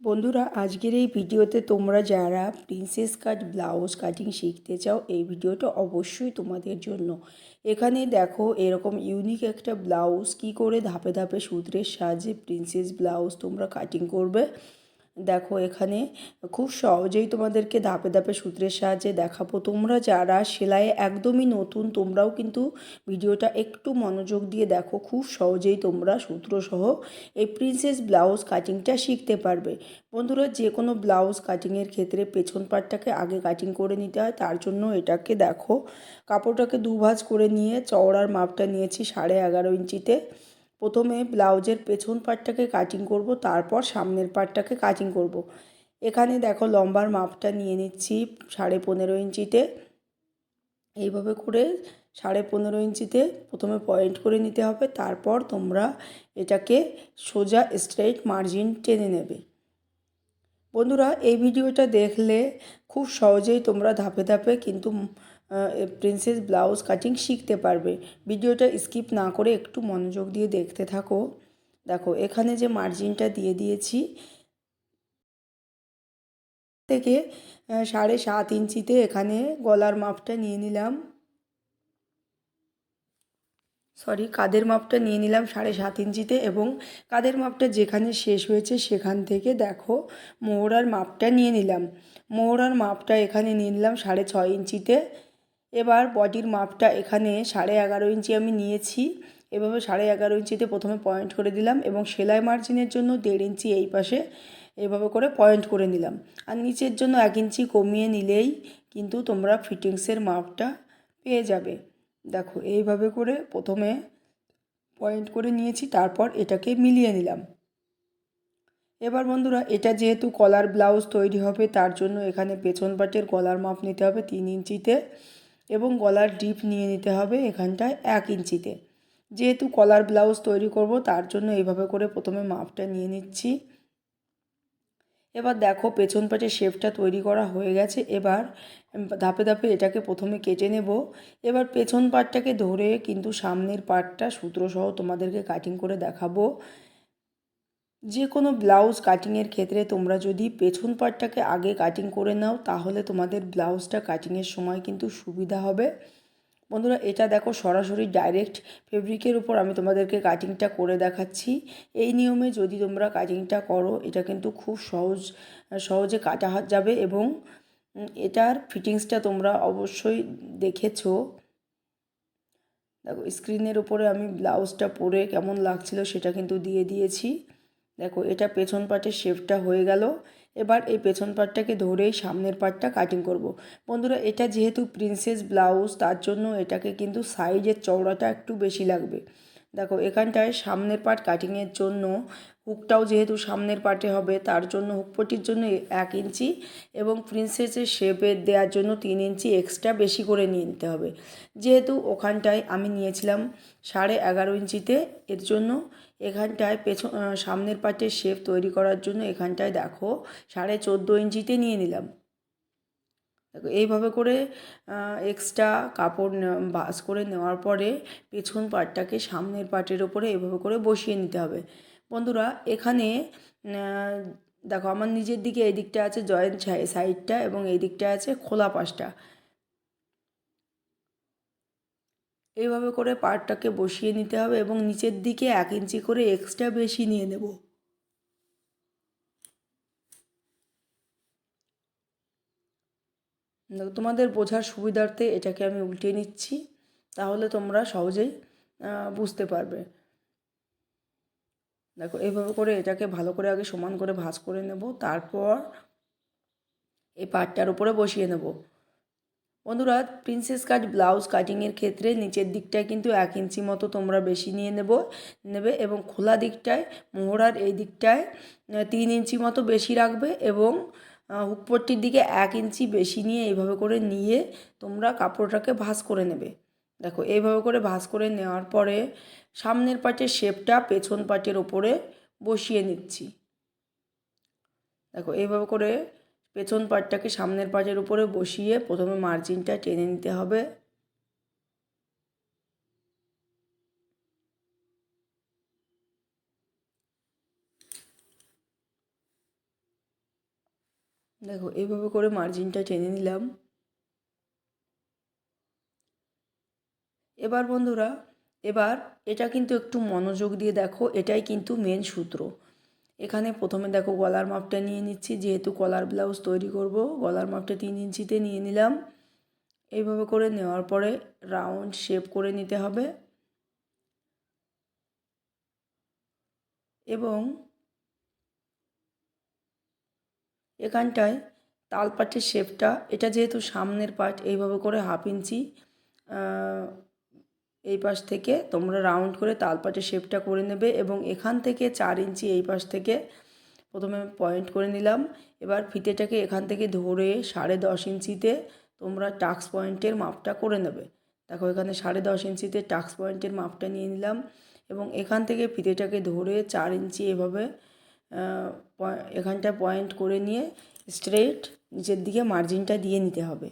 বন্ধুরা, আজকের এই ভিডিওতে তোমরা যারা প্রিন্সেস কাট ব্লাউজ কাটিং শিখতে চাও, এই ভিডিওটা অবশ্যই তোমাদের জন্য। এখানে দেখো, এরকম ইউনিক একটা ব্লাউজ কি করে ধাপে ধাপে সূত্রের সাহায্যে প্রিন্সেস ব্লাউজ তোমরা কাটিং করবে। দেখো, এখানে খুব সহজেই তোমাদেরকে ধাপে ধাপে সূত্রের সাহায্যে দেখাবো। তোমরা যারা সেলাইয়ে একদমই নতুন, তোমরাও কিন্তু ভিডিওটা একটু মনোযোগ দিয়ে দেখো। খুব সহজেই তোমরা সূত্রসহ এই প্রিন্সেস ব্লাউজ কাটিংটা শিখতে পারবে। বন্ধুরা যে কোনো ব্লাউজ কাটিংয়ের ক্ষেত্রে পেছন পাটটাকে আগে কাটিং করে নিতে হয়, তার জন্য এটাকে দেখো। কাপড়টাকে দুভাজ করে নিয়ে চওড়ার মাপটা নিয়েছি সাড়ে এগারো ইঞ্চিতে। প্রথমে ব্লাউজের পেছন পাটটাকে কাটিং করব, তারপর সামনের পাটটাকে কাটিং করব। এখানে দেখো লম্বার মাপটা নিয়ে নিচ্ছি সাড়ে পনেরো ইঞ্চিতে এইভাবে করে সাড়ে পনেরো ইঞ্চিতে প্রথমে পয়েন্ট করে নিতে হবে, তারপর তোমরা এটাকে সোজা স্ট্রেট মার্জিন টেনে নেবে বন্ধুরা, এই ভিডিওটা দেখলে খুব সহজেই তোমরা ধাপে ধাপে কিন্তু প্রিন্সেস ব্লাউজ কাটিং শিখতে পারবে। ভিডিওটা স্কিপ না করে একটু মনোযোগ দিয়ে দেখতে থাকো। দেখো, এখানে যে মার্জিনটা দিয়ে দিয়েছি, থেকে সাড়ে সাত ইঞ্চিতে এখানে গলার মাপটা নিয়ে নিলাম। সরি কাদের মাপটা নিয়ে নিলাম সাড়ে সাত ইঞ্চিতে এবং কাদের মাপটা যেখানে শেষ হয়েছে সেখান থেকে দেখো, মোহরার মাপটা নিয়ে নিলাম। মোহরার মাপটা এখানে নিয়ে নিলাম সাড়ে ছয় ইঞ্চিতে। এবার বডির মাপটা এখানে সাড়ে এগারো ইঞ্চি আমি নিয়েছি। এভাবে সাড়ে এগারো ইঞ্চিতে প্রথমে পয়েন্ট করে দিলাম এবং সেলাই মার্জিনের জন্য দেড় ইঞ্চি এই পাশে এভাবে করে পয়েন্ট করে নিলাম। আর নিচের জন্য এক ইঞ্চি কমিয়ে নিলেই কিন্তু তোমরা ফিটিংসের মাপটা পেয়ে যাবে। দেখো, এইভাবে করে প্রথমে পয়েন্ট করে নিয়েছি, তারপর এটাকে মিলিয়ে নিলাম। এবার বন্ধুরা, এটা যেহেতু কলার ব্লাউজ তৈরি হবে, তার জন্য এখানে পেছন পাটের গলার মাপ নিতে হবে তিন ইঞ্চিতে। এবং গলার ডিপ নিয়ে নিতে হবে এখানটায় এক ইঞ্চিতে। যেহেতু কলার ব্লাউজ তৈরি করব, তার জন্য এইভাবে করে প্রথমে মাপটা নিয়ে নিচ্ছি। এবার দেখো পেছন পাটে শেপটা তৈরি করা হয়ে গেছে। এবার ধাপে ধাপে এটাকে প্রথমে কেটে নেব। এবার পেছন পাটটাকে ধরে কিন্তু সামনের পাটটা সূত্রসহ তোমাদেরকে কাটিং করে দেখাবো। যে কোনো ব্লাউজ কাটিংয়ের ক্ষেত্রে তোমরা যদি পেছন পাটটাকে আগে কাটিং করে নাও, তাহলে তোমাদের ব্লাউজটা কাটিংয়ের সময় কিন্তু সুবিধা হবে। বন্ধুরা, এটা দেখো সরাসরি ডাইরেক্ট ফেব্রিকের উপর আমি তোমাদেরকে কাটিংটা করে দেখাচ্ছি। এই নিয়মে যদি তোমরা কাটিংটা করো, এটা কিন্তু খুব সহজ, সহজে কাটা যাবে এবং এটার ফিটিংসটা তোমরা অবশ্যই দেখেছ। দেখো স্ক্রিনের উপরে আমি ব্লাউজটা পরে কেমন লাগছিল সেটা কিন্তু দিয়ে দিয়েছি। দেখো, এটা পেছন পাটের শেপটা হয়ে গেল। এবার এই পেছন পাটটাকে ধরেই সামনের পাটটা কাটিং করব। বন্ধুরা, এটা যেহেতু প্রিন্সেস ব্লাউজ তার জন্য এটাকে কিন্তু সাইজের চওড়াটা একটু বেশি লাগবে। দেখো, এখানটায় সামনের পাট কাটিংয়ের জন্য হুকটাও যেহেতু সামনের পাটে হবে, তার জন্য হুকপটির জন্য এক ইঞ্চি এবং প্রিন্সেসের শেপের দেওয়ার জন্য তিন ইঞ্চি এক্সট্রা বেশি করে নিয়ে নিতে হবে। যেহেতু ওখানটায় আমি নিয়েছিলাম সাড়ে এগারো ইঞ্চিতে, এর জন্য এখানটায় পেছন সামনের পাটের শেপ তৈরি করার জন্য এখানটায় দেখো সাড়ে চোদ্দ ইঞ্চিতে নিয়ে নিলাম। দেখো, এইভাবে করে এক্সট্রা কাপড় বাস করে নেওয়ার পরে পেছন পাটটাকে সামনের পাটের ওপরে এভাবে করে বসিয়ে নিতে হবে। বন্ধুরা, এখানে দেখো আমার নিজের দিকে এই দিকটা আছে জয়েন্ট সাইডটা এবং এই দিকটা আছে খোলা পাশটা। এইভাবে করে পাটটাকে বসিয়ে নিতে হবে এবং নিচের দিকে এক ইঞ্চি করে এক্সট্রা বেশি নিয়ে নেব। তোমাদের বোঝার সুবিধার্থে এটাকে আমি উল্টে নিচ্ছি, তাহলে তোমরা সহজেই বুঝতে পারবে। দেখো এইভাবে করে এটাকে ভালো করে আগে সমান করে ভাঁজ করে নেব, তারপর এই পাটটার উপরে বসিয়ে নেব। বন্ধুরা প্রিন্সেস কাট ব্লাউজ কাটিংয়ের ক্ষেত্রে নিচের দিকটায় কিন্তু এক ইঞ্চি মতো তোমরা বেশি নিয়ে নেব, নেবে এবং খোলা দিকটায়, মোহরার এই দিকটায় তিন ইঞ্চি মতো বেশি রাখবে এবং হুকপট্টির দিকে এক ইঞ্চি বেশি নিয়ে এইভাবে করে নিয়ে তোমরা কাপড়টাকে ভাঁজ করে নেবে। দেখো, এইভাবে করে ভাঁজ করে নেওয়ার পরে সামনের পাটের শেপটা পেছন পাটের ওপরে বসিয়ে নিচ্ছি। দেখো, এইভাবে করে পেছন পাটটাকে সামনের পাটের উপরে বসিয়ে প্রথমে মার্জিনটা টেনে নিতে হবে। দেখো এইভাবে করে মার্জিনটা টেনে নিলাম। এবার বন্ধুরা, এবার এটা কিন্তু একটু মনোযোগ দিয়ে দেখো, এটাই কিন্তু মেন সূত্র। এখানে প্রথমে দেখো গলার মাপটা নিয়ে নিচ্ছি, যেহেতু কলার ব্লাউজ তৈরি করব, গলার মাপটা তিন ইঞ্চিতে নিয়ে নিলাম। এইভাবে করে নেওয়ার পরে রাউন্ড শেপ করে নিতে হবে। এবং এখানটায় তালপাটের শেপটা, এটা যেহেতু সামনের পার্ট, এইভাবে করে হাফ ইঞ্চি এই পাশ থেকে তোমরা রাউন্ড করে তালপাটের শেপটা করে নেবে এবং এখান থেকে চার ইঞ্চি এই পাশ থেকে প্রথমে পয়েন্ট করে নিলাম। এবার ফিতেটাকে এখান থেকে ধরে সাড়ে দশ ইঞ্চিতে তোমরা টাক্স পয়েন্টের মাপটা করে নেবে। দেখো এখানে সাড়ে দশ ইঞ্চিতে টাক্স পয়েন্টের মাপটা নিয়ে নিলাম এবং এখান থেকে ফিতেটাকে ধরে চার ইঞ্চি এভাবে এখানটা পয়েন্ট করে নিয়ে স্ট্রেট নিচের দিকে মার্জিনটা দিয়ে নিতে হবে।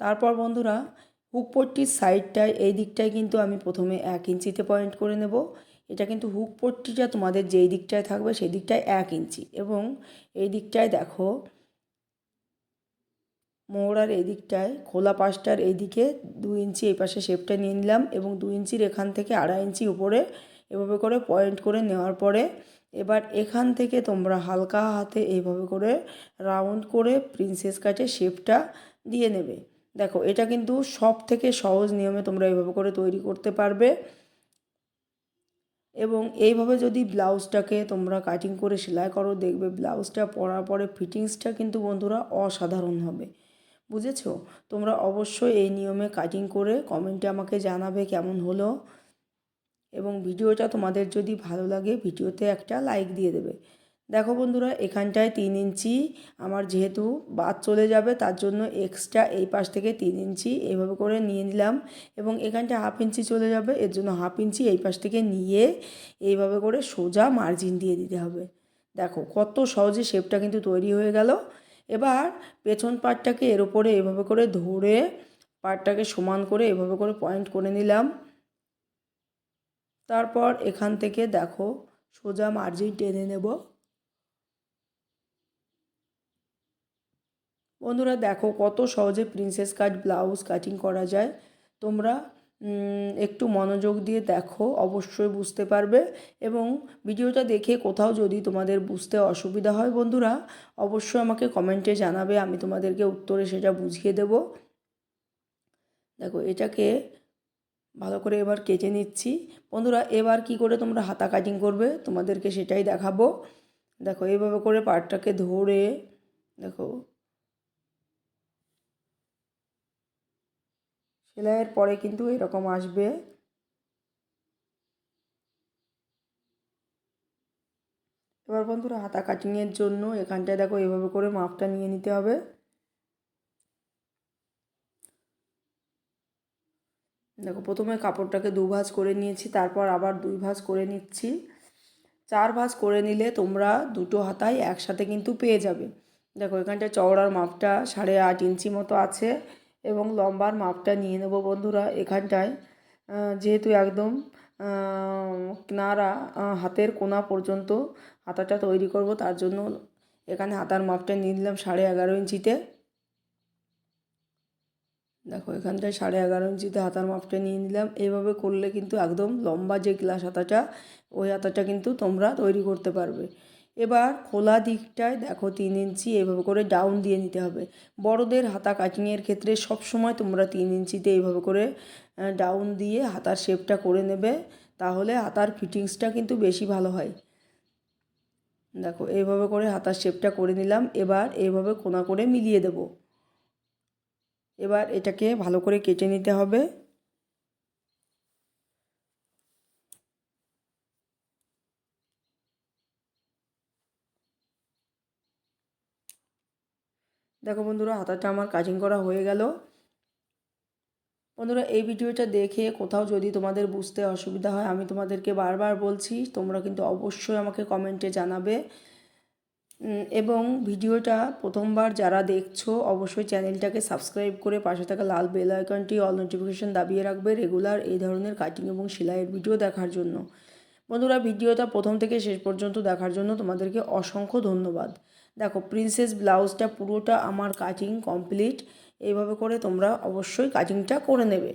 তারপর বন্ধুরা হুকপট্টির সাইডটায়, এই দিকটায় কিন্তু আমি প্রথমে এক ইঞ্চিতে পয়েন্ট করে নেব। এটা কিন্তু হুকপট্টিটা তোমাদের যেই দিকটায় থাকবে সেই দিকটায় এক ইঞ্চি। এবং এই দিকটায় দেখো মোহরার এই দিকটায়, খোলা পাশটার এই দিকে দু ইঞ্চি এই পাশে শেপটা নিয়ে নিলাম এবং দু ইঞ্চির এখান থেকে আড়াই ইঞ্চি উপরে এভাবে করে পয়েন্ট করে নেওয়ার পরে এবার এখান থেকে তোমরা হালকা হাতে এইভাবে করে রাউন্ড করে প্রিন্সেস কাটে শেপটা দিয়ে নেবে। দেখো, এটা কিন্তু সব থেকে সহজ নিয়মে তোমরা এইভাবে করে তৈরি করতে পারবে। এবং এইভাবে যদি ব্লাউজটাকে তোমরা কাটিং করে সেলাই করো, দেখবে ব্লাউজটা পরার পরে ফিটিংসটা কিন্তু বন্ধুরা অসাধারণ হবে। বুঝেছ? তোমরা অবশ্যই এই নিয়মে কাটিং করে কমেন্টে আমাকে জানাবে কেমন হলো। এবং ভিডিওটা তোমাদের যদি ভালো লাগে, ভিডিওতে একটা লাইক দিয়ে দেবে। দেখো বন্ধুরা, এখানটায় তিন ইঞ্চি আমার যেহেতু বাদ চলে যাবে, তার জন্য এক্সট্রা এই পাশ থেকে তিন ইঞ্চি এইভাবে করে নিয়ে নিলাম এবং এখানটা হাফ ইঞ্চি চলে যাবে, এর জন্য হাফ ইঞ্চি এই পাশ থেকে নিয়ে এইভাবে করে সোজা মার্জিন দিয়ে দিতে হবে। দেখো কত সহজে শেপটা কিন্তু তৈরি হয়ে গেল। এবার পেছন পাটটাকে এর ওপরে এভাবে করে ধরে পাটটাকে সমান করে এভাবে করে পয়েন্ট করে নিলাম। তারপর এখান থেকে দেখো সোজা মার্জিন টেনে নেব। বন্ধুরা দেখো কত সহজে প্রিন্সেস কাট ব্লাউজ কাটিং করা যায়। তোমরা একটু মনোযোগ দিয়ে দেখো, অবশ্যই বুঝতে পারবে এবং ভিডিওটা দেখে কোথাও যদি তোমাদের বুঝতে অসুবিধা হয় বন্ধুরা, অবশ্যই আমাকে কমেন্টে জানাবে, আমি তোমাদেরকে উত্তরে সেটা বুঝিয়ে দেব। দেখো, এটাকে ভালো করে এবার কেটে নিচ্ছি। বন্ধুরা, এবার কি করে তোমরা হাতা কাটিং করবে, তোমাদেরকে সেটাই দেখাবো। দেখো এইভাবে করে পাটটাকে ধরে, দেখো সেলাইয়ের পরে কিন্তু এরকম আসবে। এবার বন্ধুরা হাতা কাটিংয়ের জন্য এখানটায় দেখো এভাবে করে মাপটা নিয়ে নিতে হবে। দেখো প্রথমে কাপড়টাকে দু ভাঁজ করে নিয়েছি, তারপর আবার দুই ভাঁজ করে নিচ্ছি। চার ভাঁজ করে নিলে তোমরা দুটো হাতায় একসাথে কিন্তু পেয়ে যাবে। দেখো এখানটায় চওড়ার মাপটা সাড়ে আট ইঞ্চি মতো আছে। এবং লম্বার মাপটা নিয়ে নেব বন্ধুরা এখানটায়। যেহেতু একদম কিনারা হাতের কোনা পর্যন্ত হাতাটা তৈরি করব, তার জন্য এখানে হাতার মাপটা নিয়ে নিলাম সাড়ে এগারো ইঞ্চিতে। দেখো, এখানটায় সাড়ে এগারো ইঞ্চিতে হাতার মাপটা নিয়ে নিলাম। এইভাবে করলে কিন্তু একদম লম্বা যে গ্লাস হাতাটা, ওই হাতাটা কিন্তু তোমরা তৈরি করতে পারবে। এবার খোলা দিকটায় দেখো তিন ইঞ্চি এভাবে করে ডাউন দিয়ে নিতে হবে। বড়দের হাতা কাটিংয়ের ক্ষেত্রে সব সময় তোমরা তিন ইঞ্চিতে এইভাবে করে ডাউন দিয়ে হাতার শেপটা করে নেবে, তাহলে হাতার ফিটিংসটা কিন্তু বেশি ভালো হয়। দেখো এইভাবে করে হাতার শেপটা করে নিলাম, এবার এইভাবে কোনা করে মিলিয়ে দেব। এবার এটাকে ভালো করে কেটে নিতে হবে। দেখো বন্ধুরা, হাতাটা আমার কাটিং করা হয়ে গেল। বন্ধুরা, এই ভিডিওটা দেখে কোথাও যদি তোমাদের বুঝতে অসুবিধা হয়, আমি তোমাদেরকে বারবার বলছি, তোমরা কিন্তু অবশ্যই আমাকে কমেন্টে জানাবে। এবং ভিডিওটা প্রথমবার যারা দেখছ, অবশ্যই চ্যানেলটাকে সাবস্ক্রাইব করে পাশে থাকা লাল বেল আইকনটি অল নোটিফিকেশান দাবিয়ে রাখবে রেগুলার এই ধরনের কাটিং এবং সেলাইয়ের ভিডিও দেখার জন্য। বন্ধুরা, ভিডিওটা প্রথম থেকে শেষ পর্যন্ত দেখার জন্য তোমাদেরকে অসংখ্য ধন্যবাদ। দেখো প্রিন্সেস ব্লাউজটা পুরোটা আমার কাটিং কমপ্লিট এইভাবে করে তোমরা অবশ্যই কাটিংটা করে নেবে।